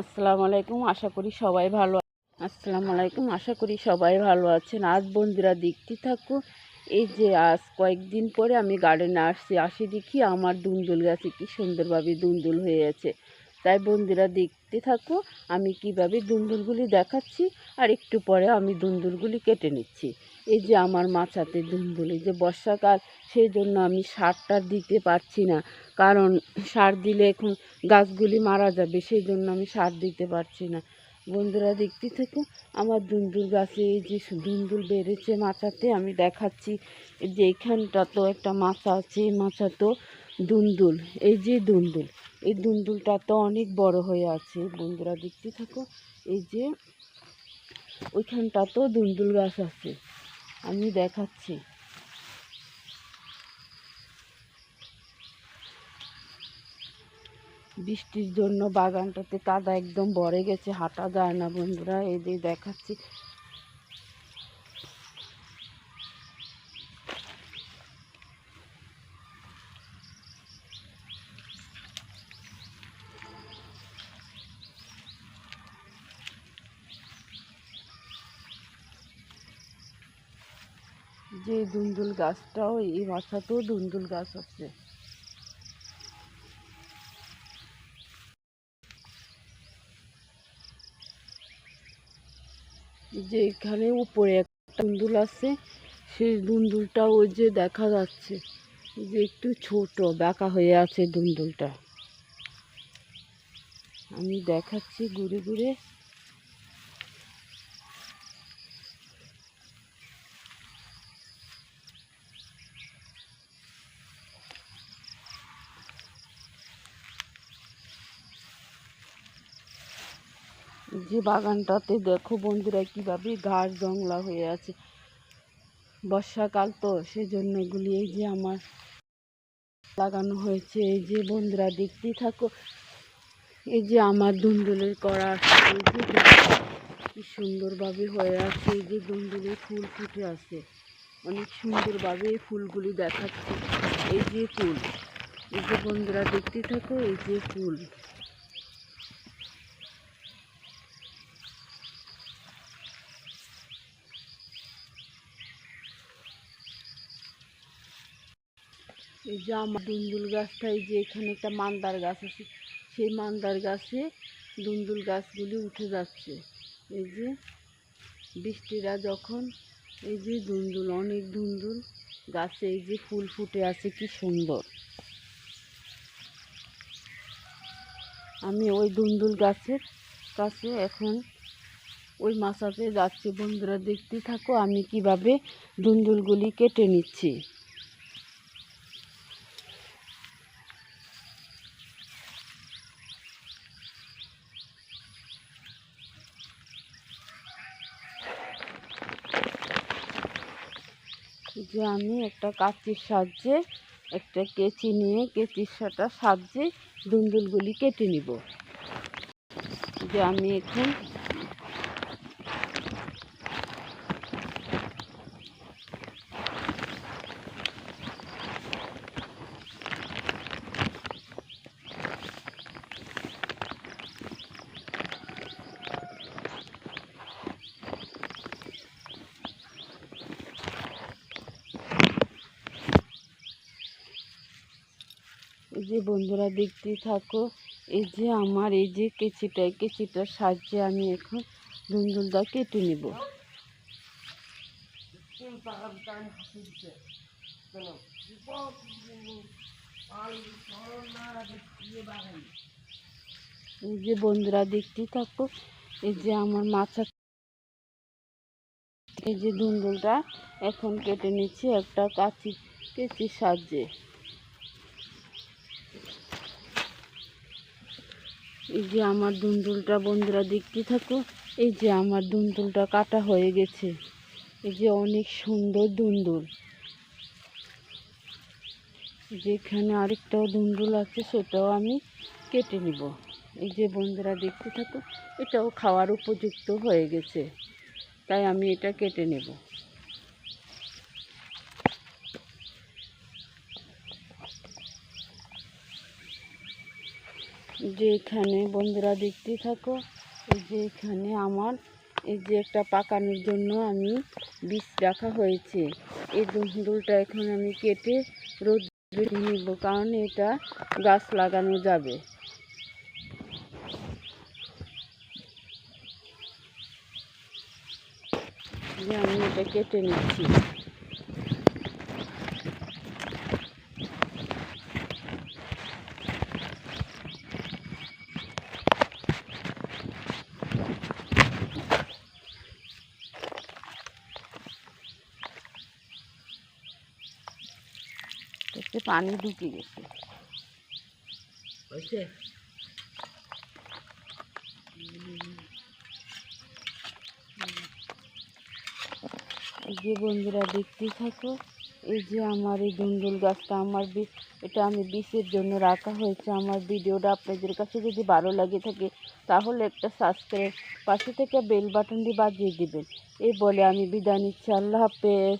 আসসালামু আলাইকুম, আশা করি সবাই ভালো আসসালামু আলাইকুম, আশা করি সবাই ভালো আছেন। আজ বন্ধুরা দেখতে থাকো, এই যে আজ কয়েকদিন পরে আমি গার্ডেনে আসছি। আসি দেখি আমার দুন্দুল গাছে কি সুন্দরভাবে দুন্দুল হয়ে আছে। তাই বন্ধুরা দেখতে থাকো, আমি কীভাবে দুন্দুলগুলি দেখাচ্ছি আর একটু পরে আমি দুন্দুলগুলি কেটে নিচ্ছি। এই যে আমার মাচাতে এই যে বর্ষাকাল, সেই জন্য আমি সারটা দিতে পারছি না। কারণ সার দিলে এখন গাছগুলি মারা যাবে, সেই জন্য আমি সার দিতে পারছি না। বন্ধুরা দেখতে থেকে আমার দুন্দুল গাছে এই যে দুন্দুল বেড়েছে মাচাতে আমি দেখাচ্ছি যে এইখানটা তো একটা মাচা আছে, এই মাচা তো দুন্দুল এই যে দুন্দুল এই দুন্দুলটা তো অনেক বড় হয়ে আছে, বন্ধুরা দেখতে থাকো এই যে ওইখানটা তো দুন্দুল গাছ আছে। আমি দেখাচ্ছি। বৃষ্টির জন্য বাগানটাতে কাদা একদম ভরে গেছে, হাঁটা যায় না বন্ধুরা, এই যে দেখাচ্ছি। যে দুন্দুল গাছটাও, এই মাথাতেও দুন্দুল গাছ আছে। যে এখানে উপরে একটা দুন্দুল আছে, সেই দুন্দুলটা ওই যে দেখা যাচ্ছে। যে একটু ছোট, বাঁকা হয়ে আছে দুন্দুলটা। আমি দেখাচ্ছি ঘুরে ঘুরে। যে বাগানটাতে দেখো বন্ধুরা, কীভাবে ঘাস জংলা হয়ে আছে। বর্ষাকাল তো, সেজন্য এগুলি এই যে আমার লাগানো হয়েছে। এই যে বন্ধুরা, দেখতেই থাকো। এই যে আমার দুন্দুলের করা এই যে কি সুন্দরভাবে হয়ে আছে। এই যে দুন্দুলের ফুল ফুটে আছে। অনেক সুন্দরভাবে এই ফুলগুলি দেখাচ্ছে। এই যে ফুল, এই যে বন্ধুরা দেখতে থাকো, এই যে ফুল। এই যে আমার দুন্দুল গাছটা, এই যে এখানে একটা মান্দার গাছ আছে, সেই মান্দার গাছে দুন্দুল গাছগুলি উঠে যাচ্ছে। এই যে বৃষ্টিরা যখন, এই যে দুন্দুল, অনেক দুন্দুল গাছে, এই যে ফুল ফুটে আছে, কি সুন্দর। আমি ওই দুন্দুল গাছের কাছে এখন ওই মাছাতে যাচ্ছি। বন্ধুরা, দেখতে থাকো আমি কীভাবে দুন্দুলগুলি কেটে নিচ্ছি। যে আমি একটা কাঁচির সাহায্যে একটা কেচি নিয়ে কেচির সাটা সাহায্যে দুন্দুলগুলি কেটে নিব। যে আমি এখন যে বন্ধুরা দেখতে থাকো, এই যে আমার, এই যে কেচিটা কেচিটার সাহায্যে আমি এখন দুন্দুলটা কেটে নেব। এই যে বন্ধুরা দেখতে থাকো, এই যে আমার মাথা এই যে দুন্দুলটা এখন কেটে নিচ্ছি একটা কাঁচি, কেচির সাহায্যে। এই যে আমার দুন্দুলটা বন্ধুরা দেখতে থাকো, এই যে আমার দুন্দুলটা কাটা হয়ে গেছে। এই যে অনেক সুন্দর দুন্দুল। যেখানে আরেকটাও দুন্দুল আছে, সেটাও আমি কেটে নিব। এই যে বন্ধুরা দেখতে থাকো, এটাও খাওয়ার উপযুক্ত হয়ে গেছে। তাই আমি এটা কেটে নেব। যে এখানে বন্ধুরা দেখতে থাকো, এই যে এখানে আমার, এই যে একটা পাকানোর জন্য আমি বীজ রাখা হয়েছে। এই দুলটা এখন আমি কেটে রোদ নিব, কারণ এটা গাছ লাগানো যাবে। আমি এটা কেটে নিচ্ছি। একটু পানি ঢুকে গেছে। হয়েছে? যে বন্ধুরা দেখতে থাকো এই যে আমার এই দুন্দুল গাছটা আমার এটা আমি বিষের জন্য রাখা হয়েছে। আমার ভিডিওটা আপনাদের কাছে যদি ভালো লাগে থাকে তাহলে একটা সাবস্ক্রাইব পাশে থেকে বেল বাটনটি বাজিয়ে দেবেন। এই বলে আমি বিদায় নিচ্ছি। আল্লাহ হাফেজ।